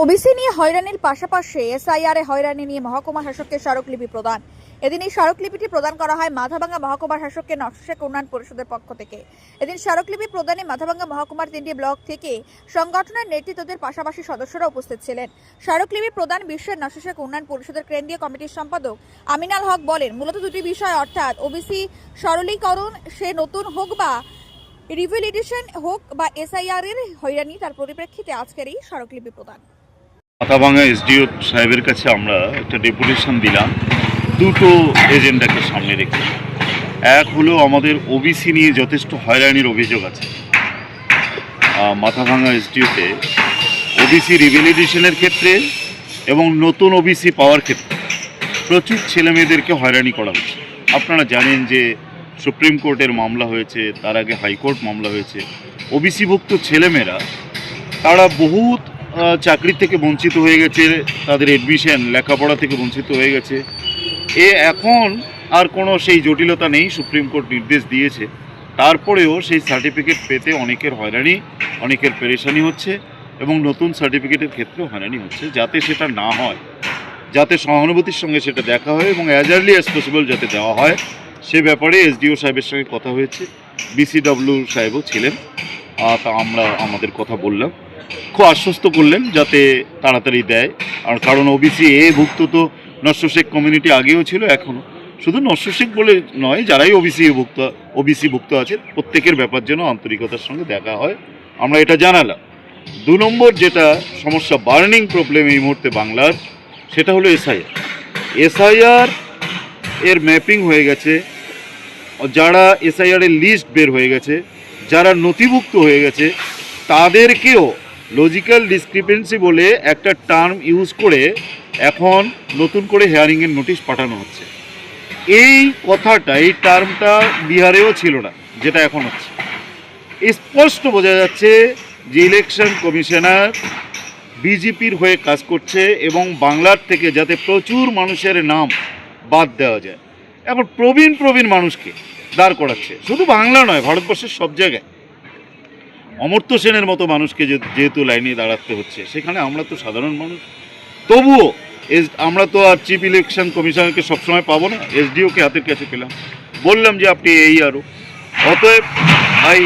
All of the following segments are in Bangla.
ওবিসি নিয়ে হয়রানির পাশাপাশি এসআইআর হয়রানি নিয়ে মহকুমা শাসককে স্মারকলিপি প্রদান। এদিন এই স্মারকলিপিটি প্রদান করা হয় মাথাভাঙ্গা মহকুমা শাসককে নকশেক উন্নয়ন পরিষদের পক্ষ থেকে। এদিন স্মারকলিপি প্রদানে মাথাভাঙ্গা মহকুমার তিনটি ব্লক থেকে সংগঠনের নেতৃত্বদের পাশাপাশি সদস্যরা উপস্থিত ছিলেন। স্মারকলিপি প্রদান বিশ্বের নকশেক উন্নয়ন পরিষদের কেন্দ্রীয় কমিটির সম্পাদক আমিনাল হক বলেন, মূলত দুটি বিষয় অর্থাৎ ওবিসি সরলীকরণ, সে নতুন হোক বা রিভ্যালিডেশন হোক বা এসআইআর এর হয়রানি, তার পরিপ্রেক্ষিতে আজকের এই স্মারকলিপি প্রদান। মাথাভাঙা এসডিও সাহেবের কাছে আমরা একটা ডেপুটেশন দিলাম। দুটো এজেন্ডাকে সামনে রেখে। এক হলো আমাদের ওবিসি নিয়ে যথেষ্ট হয়রানির অভিযোগ আছে। মাথাভাঙা এসডিওতে ওবিসি রিভ্যালিডেশনের ক্ষেত্রে এবং নতুন ওবিসি পাওয়ার ক্ষেত্রে প্রচুর ছেলেমেয়েদেরকে হয়রানি করা হচ্ছে। আপনারা জানেন যে সুপ্রিম কোর্টের মামলা হয়েছে, তার আগে হাইকোর্ট মামলা হয়েছে। ওবিসিভুক্ত ছেলেমেয়েরা, তারা বহুত চাকরি থেকে বঞ্চিত হয়ে গেছে, তাদের এডমিশন লেখাপড়া থেকে বঞ্চিত হয়ে গেছে। এ এখন আর কোনো সেই জটিলতা নেই, সুপ্রিম কোর্ট নির্দেশ দিয়েছে। তারপরেও সেই সার্টিফিকেট পেতে অনেকের হয়রানি, অনেকের পেরেশানি হচ্ছে এবং নতুন সার্টিফিকেটের ক্ষেত্রেও হয়রানি হচ্ছে, যাতে সেটা না হয়। যাতে সহানুভূতির সঙ্গে সেটা দেখা হয় এবং অ্যাজ আর্লি অ্যাজ পসিবল যাতে দেওয়া হয়। সে ব্যাপারে এসডিও সাহেবের সঙ্গে কথা হয়েছে বিসিডব্লিউ সাহেবও ছিলেন। তা আমরা, আমাদের কথা বললাম। খুব আশ্বস্ত করলেন যাতে তাড়াতাড়ি দেয়। আর কারণ ওবিসি এ ভুক্ত তো নস্য শেখ কমিউনিটি আগেও ছিল, এখনও। শুধু নস্য শেখ বলে নয়, যারাই ওবিসি ভুক্ত ওবিসি ভুক্ত আছে প্রত্যেকের ব্যাপার যেন আন্তরিকতার সঙ্গে দেখা হয়। আমরা এটা জানালাম। দু নম্বর যেটা সমস্যা, বার্নিং প্রবলেম এই মুহূর্তে বাংলার, সেটা হলো এসআইআর এসআইআর এর ম্যাপিং হয়ে গেছে। যারা এসআইআর এর লিস্ট বের হয়ে গেছে, যারা নথিভুক্ত হয়ে গেছে, তাদেরকেও লজিক্যাল ডিসক্রিপেন্সি বলে একটা টার্ম ইউজ করে এখন নতুন করে হেয়ারিংয়ের নোটিশ পাঠানো হচ্ছে। এই কথাটা, এই টার্মটা বিহারেও ছিল না, যেটা এখন হচ্ছে। স্পষ্ট বোঝা যাচ্ছে যে ইলেকশন কমিশনার বিজেপির হয়ে কাজ করছে এবং বাংলার থেকে যাতে প্রচুর মানুষের নাম বাদ দেওয়া যায়। এখন প্রবীণ প্রবীণ মানুষকে দাঁড় করাচ্ছে। শুধু বাংলা নয়, ভারতবর্ষের সব জায়গায়। অমর্ত্য সেনের মতো মানুষকে যেহেতু লাইনে দাঁড়াতে হচ্ছে, সেখানে আমরা তো সাধারণ মানুষ। তবুও এস আমরা তো আর চিফ ইলেকশন কমিশনারকে সবসময় পাবো না, এসডিওকে হাতের কাছে পেলাম। বললাম যে আপনি এই আরও। অতএব ভাই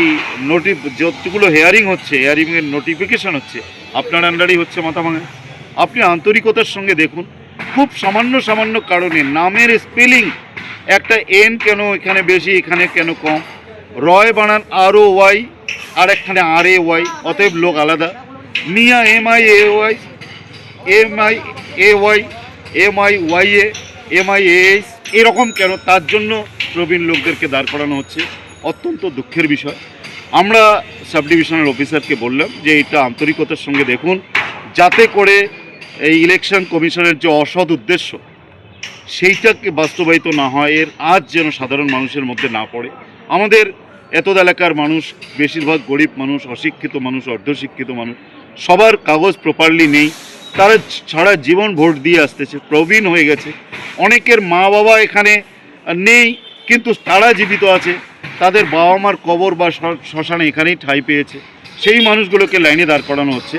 নোটি যতগুলো হেয়ারিং হচ্ছে হেয়ারিংয়ের নোটিফিকেশান হচ্ছে, আপনার আন্ডারই হচ্ছে মাথা ভাঙা। আপনি আন্তরিকতার সঙ্গে দেখুন, খুব সামান্য সামান্য কারণে নামের স্পেলিং একটা এন কেন এখানে বেশি, এখানে কেন কম? রয় বানান আরও ওয়াই আর একখানে আর এ ওয়াই, অতএব লোক আলাদা। Miya M I A Y, M I A Y, M I Y A, M I H, এরকম কেন? তার জন্য প্রবীণ লোকদেরকে দাঁড় করানো হচ্ছে। অত্যন্ত দুঃখের বিষয়। আমরা সাব ডিভিশনাল অফিসারকে বললাম যে এটা আন্তরিকতার সঙ্গে দেখুন, যাতে করে এই ইলেকশন কমিশনের যে অসৎ উদ্দেশ্য, সেইটাকে বাস্তবায়িত না হয়, এর আজ যেন সাধারণ মানুষের মধ্যে না পড়ে। আমাদের এত এলাকার মানুষ, বেশিরভাগ গরিব মানুষ, অশিক্ষিত মানুষ, অর্ধশিক্ষিত মানুষ, সবার কাগজ প্রপারলি নেই। তারা সারা জীবন ভোট দিয়ে আসতেছে, প্রবীণ হয়ে গেছে। অনেকের মা বাবা এখানে নেই, কিন্তু তারা জীবিত আছে। তাদের বাবা মার কবর বা শ্মশানে এখানেই ঠাঁই পেয়েছে। সেই মানুষগুলোকে লাইনে দাঁড় করানো হচ্ছে।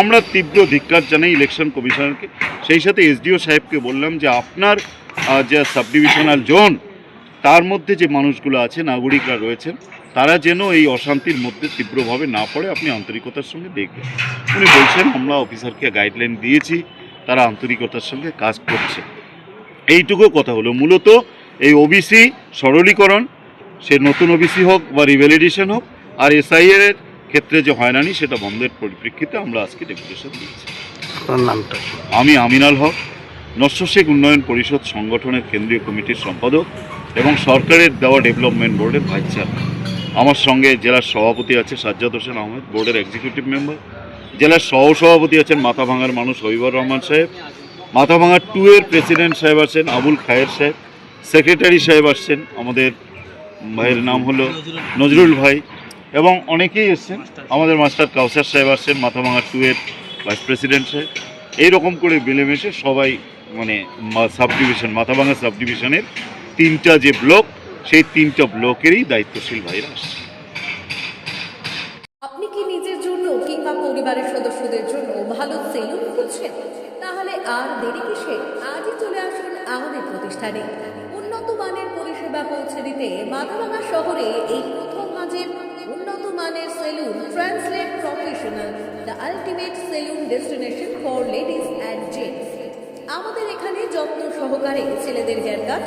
আমরা তীব্র ধিক্কার জানাই ইলেকশন কমিশনারকে সেই সাথে এসডিও সাহেবকে বললাম যে আপনার যে সাব ডিভিশনাল জোন তার মধ্যে যে মানুষগুলো আছে নাগরিকরা রয়েছেন তারা যেন এই অশান্তির মধ্যে তীব্রভাবে না পড়ে আপনি আন্তরিকতার সঙ্গে দেখবেন। উনি বলছেন আমরা অফিসারকে গাইডলাইন দিয়েছি তারা আন্তরিকতার সঙ্গে কাজ করছে। এইটুকু কথা হলো। মূলত এই ওবিসি সরলীকরণ সে নতুন ওবিসি হোক বা রিভ্যালিডেশন হোক আর এসআইএর এর ক্ষেত্রে যে হয়রানি সেটা বন্ধের পরিপ্রেক্ষিতে আমরা আজকে ডেপুটেশন দিয়েছি। নামটা? আমি আমিনাল হক নস্য শেখ উন্নয়ন পরিষদ সংগঠনের কেন্দ্রীয় কমিটির সম্পাদক। এবং সরকারের দেওয়া ডেভেলপমেন্ট বোর্ডের ভাইস চেয়ারম্যান। আমার সঙ্গে জেলার সভাপতি আছে সাজ্জাদ হোসেন আহমেদ, বোর্ডের এক্সিকিউটিভ মেম্বার জেলার সহসভাপতি আছেন মাথাভাঙার মানুষ হবিবর রহমান সাহেব। মাথাভাঙা টু এর প্রেসিডেন্ট সাহেব আছেন আবুল খায়ের সাহেব। সেক্রেটারি সাহেব আসছেন, আমাদের ভাইয়ের নাম হলো নজরুল ভাই। এবং অনেকেই এসছেন, আমাদের মাস্টার কাউসার সাহেব আসছেন মাথাভাঙা টু এর ভাইস প্রেসিডেন্ট সাহেব। এইরকম করে মিলেমিশে সবাই মানে সাব ডিভিশন মাথাভাঙা সাব ডিভিশনের তিনটা যে ব্লক, সেই তিনটা ব্লকেরই দায়িত্বশীল ভাইরা আসছে। আপনি কি নিজের জন্য কিংবা পরিবারের সদস্যদের জন্য ভালো সেলুন খুঁজছেন? তাহলে আর দেরি কিসে? আজই চলে আসুন আমাদের প্রতিষ্ঠানে। উন্নত মানের পরিষেবা পৌঁছে দিতে মাথাভাঙা শহরে এই প্রথম মাঝের উন্নত মানের salon translate professional, the ultimate salon destination for ladies and gents. আমাদের এখানে যত্ন সহকারে ছেলেদের হেয়ার কাট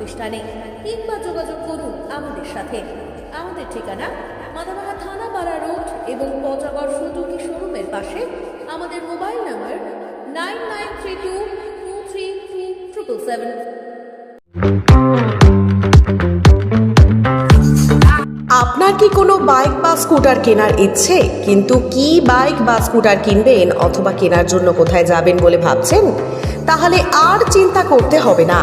প্রতিষ্ঠানে কিংবা যোগাযোগ করুন আমাদের সাথে। আমাদের ঠিকানা মাদামাহা থানাপাড়া রোড এবং পচাগড় সুজুকি শোরুমের পাশে। আমাদের মোবাইল নম্বর nine nine three two two three two triple seven. আপনার কি কোনো বাইক বা স্কুটার কেনার ইচ্ছে? কিন্তু কি বাইক বা স্কুটার কিনবেন অথবা কেনার জন্য কোথায় যাবেন বলে ভাবছেন? তাহলে আর চিন্তা করতে হবে না।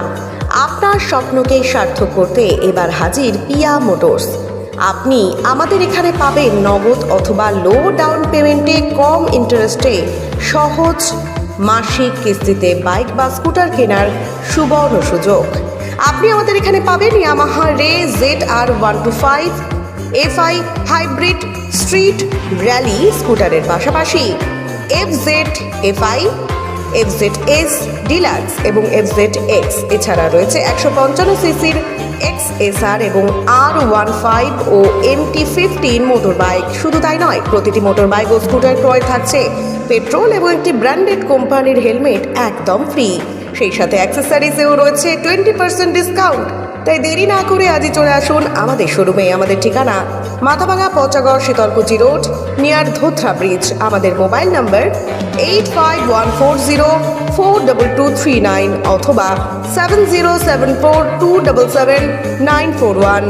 আপনার স্বপ্নকে সার্থক করতে এবার হাজির পিয়া মোটরস। আপনি আমাদের এখানে পাবেন নগদ অথবা লো ডাউন পেমেন্টে কম ইন্টারেস্টে সহজ মাসিক কিস্তিতে বাইক বা স্কুটার কেনার সুবর্ণ সুযোগ। আপনি আমাদের এখানে পাবেন Yamaha Ray, Z R one two five, FI hybrid street rally স্কুটারের পাশাপাশি। F Z, FI F Z S deluxe এবং এফ জেড এক্স এছাড়া রয়েছে একশো পঞ্চান্ন সিসির এক্স এস আর এবং আর ওয়ান ফাইভ ও M T fifteen motor bike শুধু তাই নয়, প্রতিটি মোটর বাইক ও স্কুটার ক্রয় থাকছে। পেট্রোল এবং একটি ব্র্যান্ডেড কোম্পানির হেলমেট একদম ফ্রি সেই সাথে অ্যাক্সেসারিজেও রয়েছে টোয়েন্টি পার্সেন্ট ডিসকাউন্ট তাই দেরি না করে আজই চলে আসুন আমাদের শোরুমে। আমাদের ঠিকানা Mathabhanga Pachagarh Sitalkuchi road near Dhothra bridge আমাদের মোবাইল নম্বর eight five one four zero four double two three nine অথবা seven zero seven four two double seven nine four one